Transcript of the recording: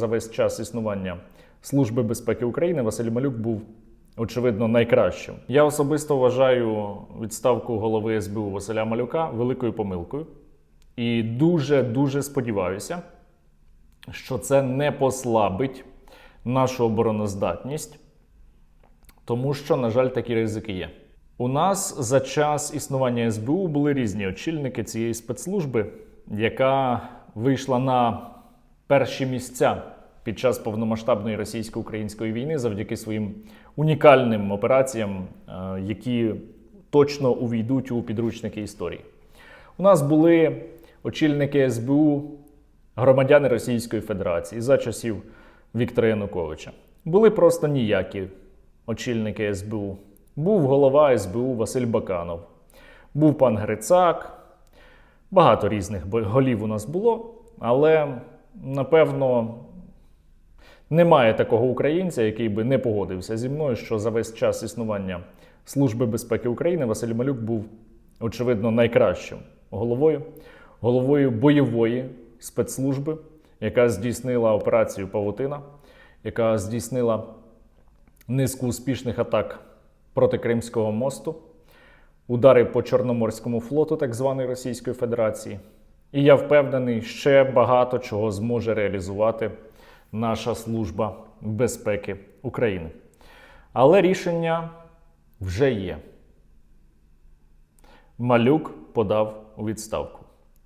За весь час існування Служби безпеки України Василь Малюк був очевидно найкращим. Я особисто вважаю відставку голови СБУ Василя Малюка великою помилкою. І дуже дуже сподіваюся, що це не послабить нашу обороноздатність, тому що, на жаль, такі ризики є. У нас за час існування СБУ були різні очільники цієї спецслужби, яка вийшла на перші місця під час повномасштабної російсько-української війни завдяки своїм унікальним операціям, е, які точно увійдуть у підручники історії. У нас були очільники СБУ, громадяни Російської Федерації за часів Віктора Януковича. Були просто ніякі очільники СБУ. Був голова СБУ Василь Баканов, був пан Грицак. Багато різних голів у нас було, але напевно немає такого українця, який би не погодився зі мною, що за весь час існування Служби безпеки України Василь Малюк був очевидно найкращим головою, головою бойової спецслужби, яка здійснила операцію Павутина, яка здійснила низку успішних атак проти Кримського мосту, удари по Чорноморському флоту, так званої Російської Федерації. І я впевнений, ще багато чого зможе реалізувати наша служба безпеки України. Але рішення вже є. Малюк подав у відставку.